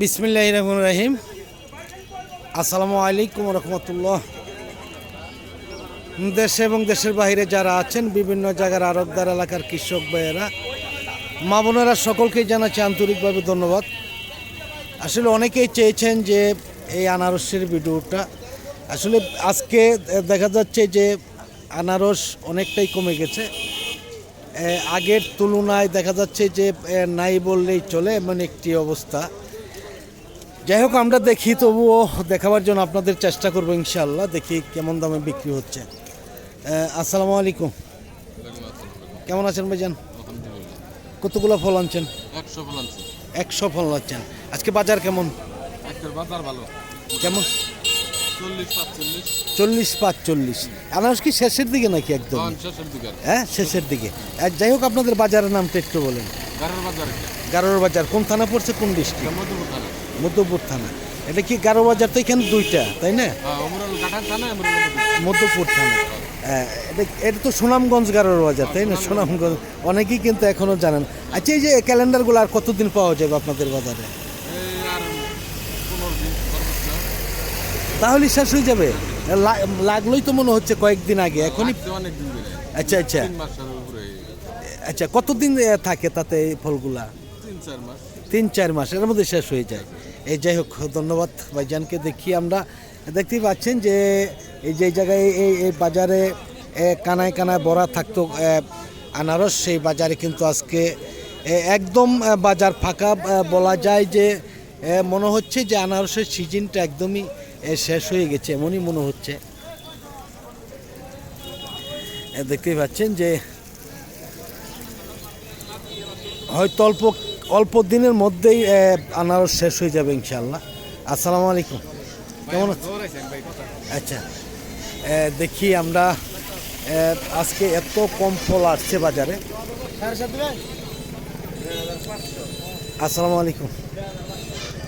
বিসমিল্লাহ রহমান রাহিম। আসসালামু আলাইকুম রহমতুল্লাহ। দেশে এবং দেশের বাইরে যারা আছেন, বিভিন্ন জায়গার আরবদার এলাকার কৃষক ভাইয়েরা, মা বোনেরা সকলকেই জানাচ্ছি আন্তরিকভাবে ধন্যবাদ। আসলে অনেকেই চেয়েছেন যে এই আনারসের ভিডিওটা। আসলে আজকে দেখা যাচ্ছে যে আনারস অনেকটাই কমে গেছে। আগের তুলনায় দেখা যাচ্ছে যে নাই বললেই চলে, এমন একটি অবস্থা। যাই হোক আমরা দেখি তবুও দেখাবার জন্য আপনাদের চেষ্টা করব ইনশাল্লাহ দেখি কেমন দামে বিক্রি হচ্ছে। আসসালামু আলাইকুম। কেমন আছেন ভাইজান? কতগুলো ফল আনছেন? একশো ফল আনছেন। আজকে বাজার কেমন? বাজার ভালো। কেমন? চল্লিশ পাঁচচল্লিশ। চল্লিশ আনারস কি শেষের দিকে নাকি একদম? হ্যাঁ শেষের দিকে আর যাই হোক আপনাদের বাজারের নামটা একটু বলেন। গারোর বাজার কোন থানা পড়ছে কোন ডিস্ট্রিক্ট মধ্যপুর থানা। এটা কি গারো বাজার তো এখানে দুইটা তাই না? হ্যাঁ মধ্যপুর থানা। হ্যাঁ, এটা এটা তো সুনামগঞ্জ গারোর বাজার তাই না? সুনামগঞ্জ। অনেকেই কিন্তু এখনও জানেন। আচ্ছা এই যে ক্যালেন্ডারগুলো আর কতদিন পাওয়া যাবে আপনাদের বাজারে? তাহলে শেষ হয়ে যাবে? লাগলোই তো মনে হচ্ছে কয়েকদিন আগে এখনই আচ্ছা আচ্ছা। আচ্ছা কতদিন থাকে তাতে এই ফলগুলা? তিন চার মাস। তিন চার মাস এর মধ্যে শেষ হয়ে যায়। এই যাই হোক, ধন্যবাদ ভাইজানকে। দেখি আমরা দেখতেই পাচ্ছেন যে এই যে জায়গায় এই এই বাজারে কানায় কানায় ভরা থাকতো আনারস, সেই বাজারে কিন্তু আজকে একদম বাজার ফাঁকা বলা যায় যে মনে হচ্ছে যে আনারসের সিজনটা একদমই শেষ হয়ে গেছে, এমনই মনে হচ্ছে। দেখতেই পাচ্ছেন যে হয়তো অল্প অল্প দিনের মধ্যেই আনারস শেষ হয়ে যাবে ইনশাল্লাহ আসসালামু আলাইকুম। কেমন আচ্ছা দেখি আমরা আজকে এত কম ফল আসছে বাজারে। আসসালামু আলাইকুম।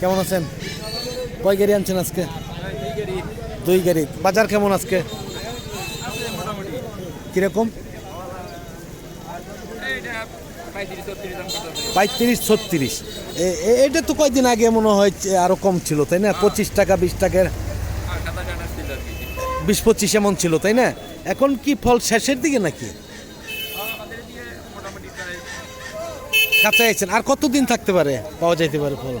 কেমন আছেন? কয় গাড়ি আনছেন আজকে? দুই গাড়ি। বাজার কেমন আজকে? কীরকম? পঁয়ত্রিশ, ছত্রিশ। এটা তো কয়দিন আগে মনে হয় আরও কম ছিল, তাই না? পঁচিশ টাকা, বিশ টাকার বিশ পঁচিশ এমন ছিল, তাই না? এখন কি ফল শেষের দিকে নাকি? কাঁচা আছেন। আর কতদিন থাকতে পারে? পাওয়া যাইতে পারে ফল।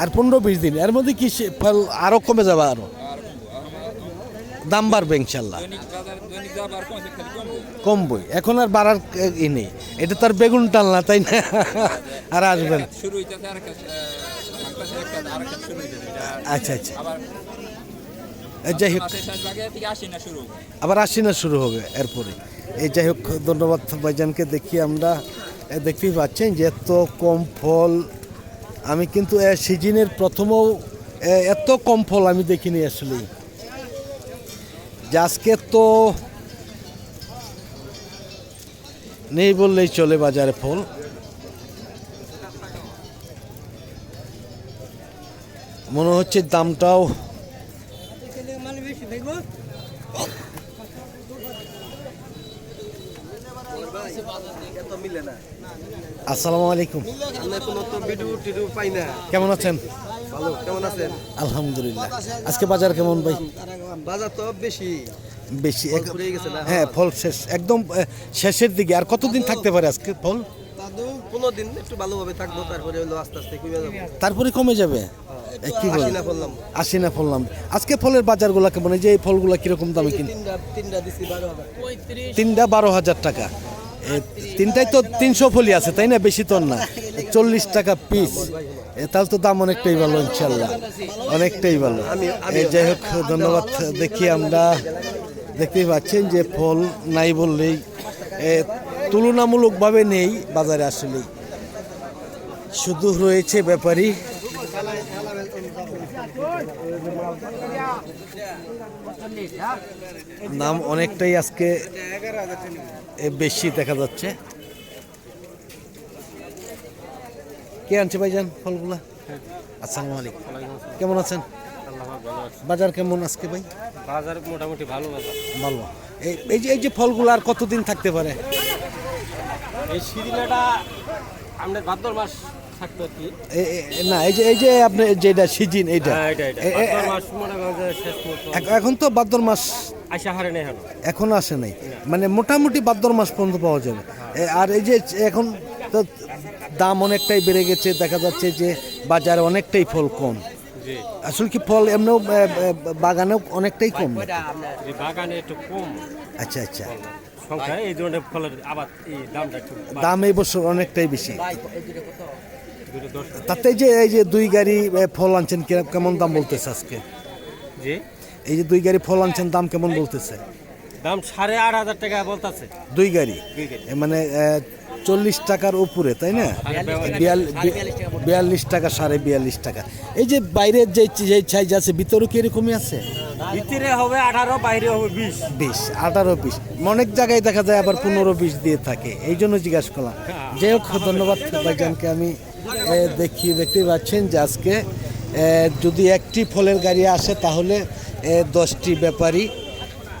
আর পনেরো, বিশ দিন। এর মধ্যে কি ফল আরও কমে যাবে আরও? দাম বাড়বে ইনশাল্লাহ। কমবই। এখন আর বাড়ার ই নেই। এটা তো আর বেগুন টাল না, তাই না? আর আসবেন আচ্ছা আচ্ছা। যাই হোক। আবার আসি না, শুরু হবে এরপরে। এই যাই হোক, ধন্যবাদ ভাইজানকে দেখি আমরা। দেখতেই পাচ্ছেন যে এত কম ফল। আমি কিন্তু সিজনের প্রথমেও এত কম ফল আমি দেখিনি আসলে যে আজকে তো নেই বললেই চলে বাজারে ফল মনে হচ্ছে দামটাও আসসালামু আলাইকুম। কেমন আছেন? কেমন আছেন? আলহামদুলিল্লাহ। আজকে বাজার কেমন ভাই? বাজার তো বেশি। বেশি হ্যাঁ ফল শেষ একদম শেষের দিকে। আর কতদিন থাকতে পারে আজকে ফল? পনেরো দিন একটু ভালোভাবে থাকব তারপরে হলো আস্তে আস্তে কমে যাব। তারপরে কমে যাবে? এ, কি না ফললাম। আজকে ফলের বাজারগুলো কেমন? এই যে এই ফলগুলো কীরকম দামে কিন তিনটা বারো হাজার টাকা। তিনটাই তো তিনশো ফলি আছে তাই না? বেশি তো না। চল্লিশ টাকা পিস তাহলে তো দাম অনেকটাই ভালো ইনশাল্লাহ অনেকটাই ভালো। যাই হোক ধন্যবাদ দেখি আমরা। দেখতেই পাচ্ছেন যে ফল নাই বললেই তুলনামূলকভাবে নেই বাজারে আসলেই। শুধু রয়েছে ব্যাপারী। দাম অনেকটাই আজকে এ বেশি দেখা যাচ্ছে। কে আনছে ভাইজান ফলগুলা? আসসালামু আলাইকুম। কেমন আছেন? বাজার কেমন আজকে ভাই? বাজার মোটামুটি ভালো বাজার। ভালো। এই যে এই যে ফলগুলো আর কতদিন থাকতে পারে? এই সিরিলাটা আমাদের ভাদ্র মাস থাকতো কি। না এই যে এই যে আপনি যেটা সিজিন এইটা। হ্যাঁ মনে এখন তো ভাদ্র মাস আশা হারে নেই এখন। আসে নাই। মানে মোটামুটি ভাদ্র মাস পর্যন্ত পাওয়া যাবে আর এই যে এখন তো দাম অনেকটাই বেড়ে গেছে দেখা যাচ্ছে যে বাজারে অনেকটাই ফল কম। জি। আসলে কি ফল এমনিও বাগানেও অনেকটাই কম বাগানে একটু কম। আচ্ছা আচ্ছা। সংখ্যা এই ধরনের ফলের আবার দামটা দাম এই বছর অনেকটাই বেশি। তাতে যে এই যে দুই গাড়ি ফল আনছেন কেমন দাম বলতেছে আজকে? জি? এই যে দুই গাড়ি ফল আনছেন দাম কেমন বলতেছে? দাম সাড়ে আট হাজার টাকা বলতেছে। দুই গাড়ি? মানে চল্লিশ টাকার উপরে তাই না? বিয়াল্লিশ টাকা সাড়ে বিয়াল্লিশ টাকা এই যে বাইরের যে যে সাইজ আছে ভিতরে কি এরকমই আছে? ভিতরে হবে আঠারো বাইরে হবে বিশ। বিশ আঠারো বিশ। অনেক জায়গায় দেখা যায় আবার পনেরো বিশ দিয়ে থাকে। এই জন্য জিজ্ঞাসা করলাম। যাই হোক ধন্যবাদ ভাইজানকে আমি দেখি দেখতে পাচ্ছেন যে আজকে যদি একটি ফলের গাড়ি আসে তাহলে দশটি ব্যাপারী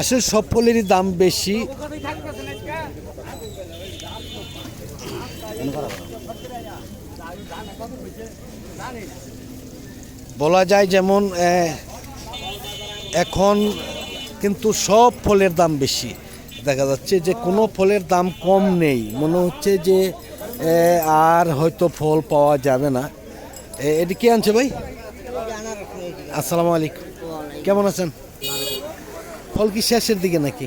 আসলে সব ফলেরই দাম বেশি। বলা যায় যেমন এখন কিন্তু সব ফলের দাম বেশি। দেখা যাচ্ছে যে কোনো ফলের দাম কম নেই। মনে হচ্ছে যে আর হয়তো ফল পাওয়া যাবে না। এটি কে আনছে ভাই? আসসালামু আলাইকুম। কেমন আছেন? ফল কি শেষের দিকে নাকি?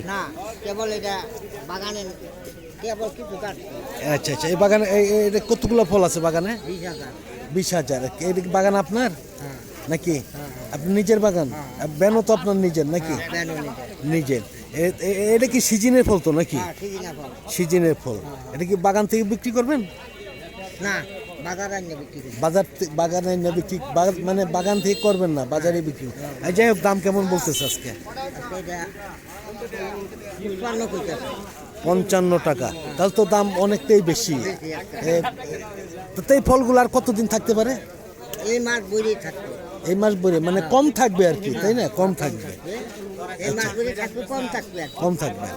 আচ্ছা আচ্ছা এই বাগানে এটা কতগুলো ফল আছে বাগানে? বিশ হাজার। বিশ হাজার। বাগান আপনার? নাকি? আপনি নিজের বাগান? বেনও তো আপনার নিজের নাকি? নিজের। এ- এ- এটা কি সিজনের ফল তো নাকি? হ্যাঁ সিজনের ফল। এটা কি বাগান থেকে বিক্রি করবেন? না বাজার বাগানে না বিক্রি মানে বাগান থেকে করবেন না বাজারে বিক্রি। আর যাই হোক দাম কেমন বলতেছে আজকে? পঞ্চান্ন টাকা। তাহলে তো দাম অনেকটাই বেশি। তো এই ফলগুলো আর কতদিন থাকতে পারে? এই মাছ বইরেই থাকবে। এই মাস বলে মানে কম থাকবে আর কি তাই না? কম থাকবে। কম থাকবে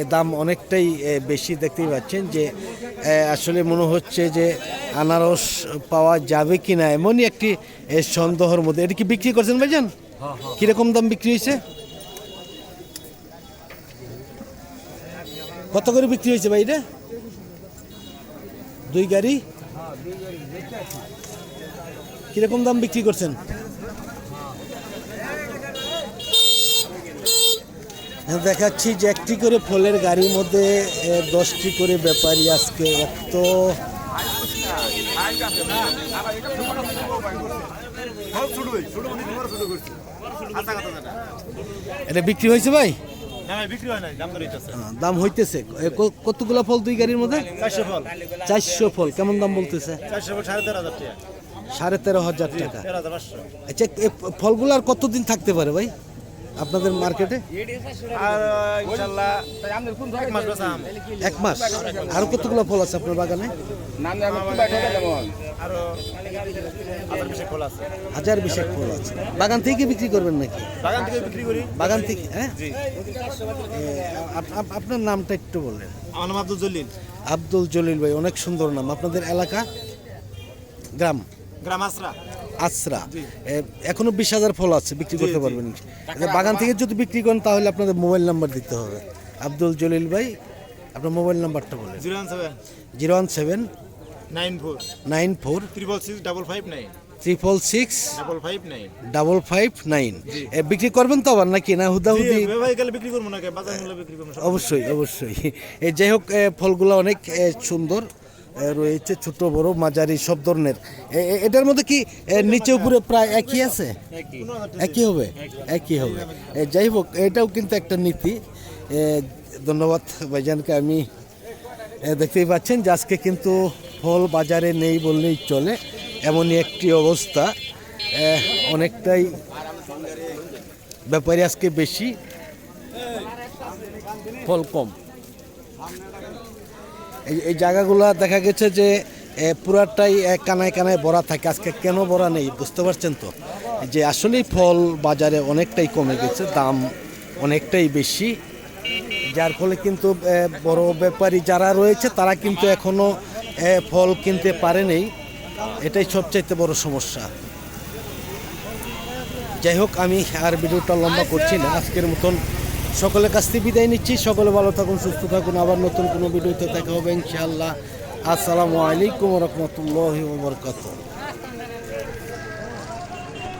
এর দাম অনেকটাই বেশি দেখতেই পাচ্ছেন যে আসলে মনে হচ্ছে যে আনারস পাওয়া যাবে কি না এমনই একটি সন্দেহের মধ্যে। এটা কি বিক্রি করছেন ভাইজান? কীরকম দাম বিক্রি হয়েছে? কত করে বিক্রি হয়েছে ভাই এটা? দুই গাড়ি? কীরকম দাম বিক্রি করছেন? দেখাচ্ছি যে একটি করে ফলের গাড়ির মধ্যে দশটি করে ব্যাপারী আজকে এত এটা বিক্রি হয়েছে ভাই? হ্যাঁ, দাম হইতেছে। কতগুলা ফল দুই গাড়ির মধ্যে? চারশো ফল। কেমন দাম বলতেছে? সাড়ে তেরো হাজার টাকা। আচ্ছা এ ফলগুলো আর কতদিন থাকতে পারে ভাই? আপনাদের মার্কেটে? এক মাস আর কতগুলো ফল আছে আপনার বাগানে? হাজার বিশেক ফল আছে। বাগান থেকে বিক্রি করবেন নাকি? বাগান থেকে বিক্রি করি। বাগান থেকে হ্যাঁ? আপনার নামটা একটু বললেন আমার নাম আব্দুল জলিল। আব্দুল জলিল ভাই অনেক সুন্দর নাম। আপনাদের এলাকা? গ্রাম? গ্রাম আসরা আশ্রা এখনও বিশ হাজার ফল আছে বিক্রি করতে পারবেন। আচ্ছা, বাগান থেকে যদি বিক্রি করেন তাহলে আপনাদের মোবাইল নাম্বার দিতে হবে। আব্দুল জলিল ভাই আপনার মোবাইল নাম্বারটা বলেন। Zero one seven. Zero one seven nine four. Nine four triple six double five nine. Triple six double five nine. Double five nine. বিক্রি করবেন তো আবার নাকি? না হুদাহুদি? ব্যবহার গেলে বিক্রি করব না। অবশ্যই অবশ্যই। যাই হোক ফলগুলো অনেক সুন্দর। রয়েছে ছোট, বড়, মাঝারি সব ধরনের। এটার মধ্যে কি নিচে, উপরে প্রায় একই আছে? একই হবে? একই হবে। যাই হোক, এটাও কিন্তু একটা নীতি। ধন্যবাদ ভাইজানকে। আমি দেখতেই পাচ্ছেন যে আজকে কিন্তু ফল বাজারে নেই বললেই চলে। এমনই একটি অবস্থা। অনেকটাই ব্যাপারে আজকে বেশি। ফল কম। এই জায়গাগুলো দেখা গেছে যে পুরাটাই কানায় কানায় ভরা থাকে। আজকে কেন ভরা নেই, বুঝতে পারছেন তো? যে আসলেই ফল বাজারে অনেকটাই কমে গেছে, দাম অনেকটাই বেশি। যার ফলে কিন্তু বড় ব্যাপারী যারা রয়েছে, তারা কিন্তু এখনও ফল কিনতে পারেনি এটাই সবচাইতে বড় সমস্যা। যাই হোক, আমি আর ভিডিওটা লম্বা করছি না। আজকের মতন সকলের কাছ থেকে বিদায় নিচ্ছি। সকলে ভালো থাকুন, সুস্থ থাকুন। আবার নতুন কোনো ভিডিওতে দেখা হবে ইনশাআল্লাহ। আসসালামু আলাইকুম রহমতুল্লাহ বরকাত